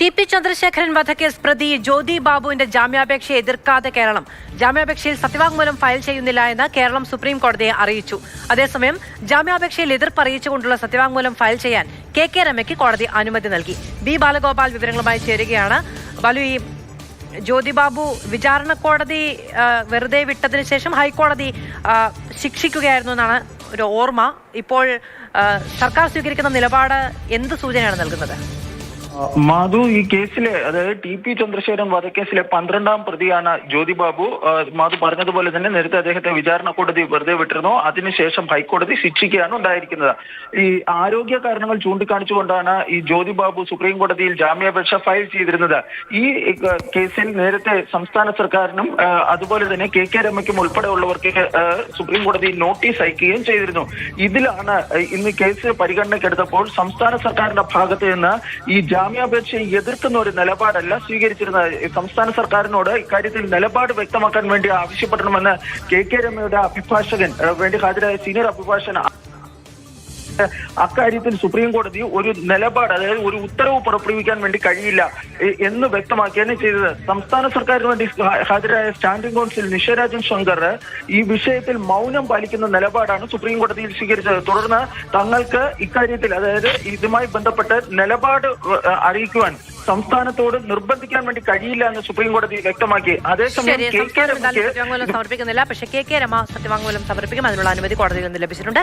T P Chandrasekharan വധക്കേസ് പ്രതി ജ്യോതി ബാബുവിന്റെ ജാമ്യാപേക്ഷയെ എതിർക്കാതെ കേരളം. ജാമ്യാപേക്ഷയിൽ സത്യവാങ്മൂലം ഫയൽ ചെയ്യുന്നില്ല എന്ന് കേരളം സുപ്രീം കോടതിയെ അറിയിച്ചു. അതേസമയം ജാമ്യാപേക്ഷയിൽ എതിർപ്പ് അറിയിച്ചുകൊണ്ടുള്ള സത്യവാങ്മൂലം ഫയൽ ചെയ്യാൻ കെ കെ രമയ്ക്ക് കോടതി അനുമതി നൽകി. ബി ബാലഗോപാൽ വിവരങ്ങളുമായി ചേരുകയാണ്. ബാലു ഈ ജ്യോതി ബാബു വിചാരണ കോടതി വെറുതെ വിട്ടതിന് ശേഷം ഹൈക്കോടതി ശിക്ഷിക്കുകയായിരുന്നു എന്നാണ് ഒരു ഓർമ്മ. ഇപ്പോൾ സർക്കാർ സ്വീകരിക്കുന്ന നിലപാട് എന്ത് സൂചനയാണ് നൽകുന്നത്? മാധു ഈ കേസിലെ അതായത് ടി പി ചന്ദ്രശേഖരൻ വധക്കേസിലെ പന്ത്രണ്ടാം പ്രതിയാണ് ജ്യോതി ബാബു. മാധു പറഞ്ഞതുപോലെ തന്നെ നേരത്തെ അദ്ദേഹത്തെ വിചാരണ കോടതി വെറുതെ വിട്ടിരുന്നു. അതിനുശേഷം ഹൈക്കോടതി ശിക്ഷിക്കുകയാണ് ഉണ്ടായിരിക്കുന്നത്. ഈ ആരോഗ്യ കാരണങ്ങൾ ചൂണ്ടിക്കാണിച്ചുകൊണ്ടാണ് ഈ ജ്യോതി ബാബു സുപ്രീം കോടതിയിൽ ജാമ്യാപേക്ഷ ഫയൽ ചെയ്തിരുന്നത്. ഈ കേസിൽ നേരത്തെ സംസ്ഥാന സർക്കാരിനും അതുപോലെ തന്നെ കെ കെ രമയ്ക്കും ഉൾപ്പെടെയുള്ളവർക്ക് സുപ്രീം കോടതി നോട്ടീസ് അയക്കുകയും ചെയ്തിരുന്നു. ഇതിലാണ് ഇന്ന് കേസ് പരിഗണനയ്ക്കെടുത്തപ്പോൾ സംസ്ഥാന സർക്കാരിന്റെ ഭാഗത്ത് നിന്ന് ഈ ജാമ്യാപേക്ഷയെ എതിർക്കുന്ന ഒരു നിലപാടല്ല സ്വീകരിച്ചിരുന്ന സംസ്ഥാന സർക്കാരിനോട് ഇക്കാര്യത്തിൽ നിലപാട് വ്യക്തമാക്കാൻ വേണ്ടി ആവശ്യപ്പെടണമെന്ന് കെ കെ രമയുടെ അഭിഭാഷകൻ വേണ്ടി ഹാജരായ സീനിയർ അഭിഭാഷകൻ അക്കാര്യത്തിൽ സുപ്രീം കോടതി ഒരു നിലപാട് അതായത് ഒരു ഉത്തരവ് പുറപ്പെടുവിക്കാൻ വേണ്ടി കഴിയില്ല എന്ന് വ്യക്തമാക്കിയാണ് ചെയ്തത്. സംസ്ഥാന സർക്കാരിന് വേണ്ടി ഹാജരായ സ്റ്റാൻഡിംഗ് കൗൺസിൽ നിഷരാജൻ ശങ്കർ ഈ വിഷയത്തിൽ മൗനം പാലിക്കുന്ന നിലപാടാണ് സുപ്രീം കോടതിയിൽ സ്വീകരിച്ചത്. തുടർന്ന് തങ്ങൾക്ക് ഇക്കാര്യത്തിൽ അതായത് ഇതുമായി ബന്ധപ്പെട്ട് നിലപാട് അറിയിക്കുവാൻ സംസ്ഥാനത്തോട് നിർബന്ധിക്കാൻ വേണ്ടി കഴിയില്ല എന്ന് സുപ്രീം കോടതി വ്യക്തമാക്കി. അതേസമയം ശരി കെ കെ രമയ്ക്ക് സത്യവാങ്മൂലം സമർപ്പിക്കുന്നില്ല. പക്ഷേ കെ കെ രമ സത്യവാങ്മൂലം സമർപ്പിക്കും. അതിനുള്ള അനുമതി കോടതിയിൽ നിന്ന് ലഭിച്ചിട്ടുണ്ട്.